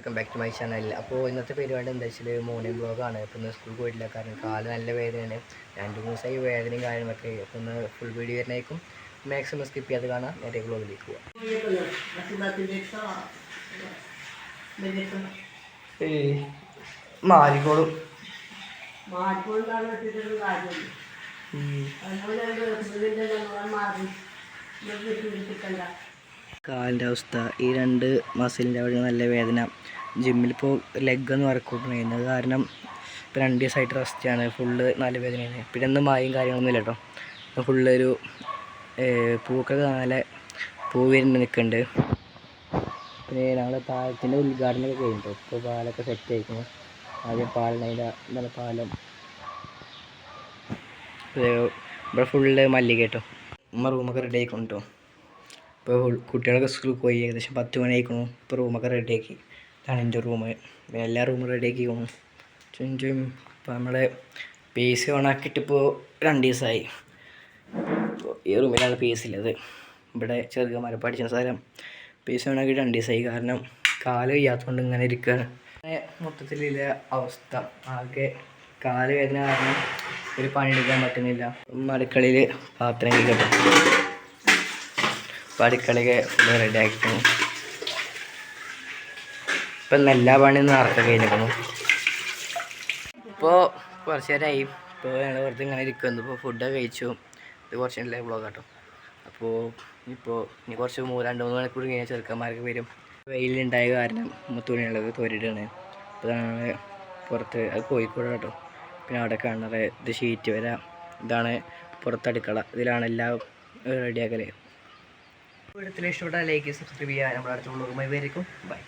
Welcome back to my channel അപ്പോൾ ഇന്നത്തെ പരിപാടി എന്താ വെച്ചാൽ മോർണിംഗ് ബ്ലോഗാണ് അപ്പോൾ ഇന്ന് സ്കൂൾ പോയിട്ടില്ല. കാരണം കാൽ നല്ല വേദനയാണ്. രണ്ട് മൂന്ന് ദിവസമായി വേദനയും കാര്യങ്ങളൊക്കെ. അപ്പോൾ ഒന്ന് ഫുൾ വീഡിയോ വരുന്നേക്കും മാക്സിമം സ്കിപ്പ് ചെയ്യാതെ കാണാം. നേരെ ബ്ലോഗിലേക്ക് പോവാം. മാറിക്കോളും കാലിന്റെ അവസ്ഥ. ഈ രണ്ട് മസിലിന്റെ അവിടെ നല്ല വേദന. ജിമ്മിലിപ്പോൾ ലെഗ് ലെഗൊന്നും വർക്കൗട്ട് ചെയ്യുന്നത് കാരണം ഇപ്പോൾ രണ്ട് ദിവസമായിട്ട് റെസ്റ്റാണ് ഫുള്ള് നല്ല വേദനയാണ്. പിന്നെ ഒന്നും മായും കാര്യങ്ങളൊന്നും ഇല്ല കേട്ടോ ഫുള്ള് ഒരു ഏർ, നല്ല പൂ വരുന്ന നിൽക്കുന്നുണ്ട് പിന്നെ ഞങ്ങൾ പാലത്തിന്റെ ഉദ്ഘാടനമൊക്കെ കഴിഞ്ഞിട്ടോ. ഇപ്പോൾ പാലൊക്കെ സെറ്റ് ആയിരിക്കുന്നു. ആദ്യം പാലിന്റെ നല്ല പാലം. ഇവിടെ ഫുള്ള് മല്ലിക കേട്ടോ ഉമ്മ റൂമൊക്കെ റെഡി ആയിക്കണം കേട്ടോ ഇപ്പോൾ കുട്ടികളൊക്കെ സ്കൂളിൽ പോയി ഏകദേശം പത്ത് മണി ആയിക്കണു ഇപ്പോൾ റൂമൊക്കെ റെഡിയാക്കി ഇതാണ് എന്റെ റൂം എല്ലാ റൂമും റെഡിയാക്കി പോകണം ചുഞ്ചും ഇപ്പോൾ നമ്മളെ പി സി ഓണാക്കിയിട്ട് ഇപ്പോൾ രണ്ട് ദിവസമായി. ഈ റൂമിലാണ് പി സി ഉള്ളത് ഇവിടെ ചെറുക്കന്മാരെ പഠിച്ച സ്ഥലം. പി സി ഓണാക്കിയിട്ട് രണ്ട് ദിവസമായി. കാരണം കാൽ വയ്യാത്തതുകൊണ്ട് ഇങ്ങനെ ഇരിക്കുകയാണ് മൊത്തത്തിലുള്ള അവസ്ഥ. ആകെ കാൽ വേദന കാരണം ഒരു പണിയെടുക്കാൻ പറ്റുന്നില്ല. അടുക്കളയിൽ പാത്രം കഴിക്കട്ടെ അപ്പോൾ ഫുള്ള് റെഡി ആക്കിക്കുന്നു ഇപ്പം ഇന്ന് എല്ലാ പണിയും നേരത്തെ കഴിഞ്ഞിരിക്കുന്നു ഇപ്പോൾ കുറച്ച് നേരമായി ഇപ്പോൾ ഞങ്ങൾ വെറുതെ ഇങ്ങനെ ഇരിക്കുന്നു. ഇപ്പോൾ ഫുഡൊക്കെ കഴിച്ചു. ഇത് കുറച്ച് നല്ല വ്ളോഗ് കേട്ടോ അപ്പോൾ ഇപ്പോൾ ഇനി കുറച്ച് മൂന്ന് രണ്ട് മൂന്ന് മണിക്കൂർ കഴിഞ്ഞാൽ ചെറുക്കന്മാർക്ക് വരും. വെയിലുണ്ടായ കാരണം തുണികളൊക്കെ തോരിയിട്ടാണ് അപ്പോൾ ഞങ്ങൾ പുറത്ത് അത് കോഴിക്കോട് കേട്ടോ പിന്നെ അവിടെ കാണുന്നത് ഇത് ഷീറ്റ് വരാം. ഇതാണ് പുറത്തടുക്കള. ഇതിലാണ് എല്ലാം റെഡിയാക്കൽ വീഡിയോത്തിൽ ഇഷ്ടപ്പെട്ടാൽ ലൈക്ക് സബ്സ്ക്രൈബ് ചെയ്യുക. നമ്മുടെ അടുത്ത വ്ളോഗുമായി വരയ്ക്കും ബൈ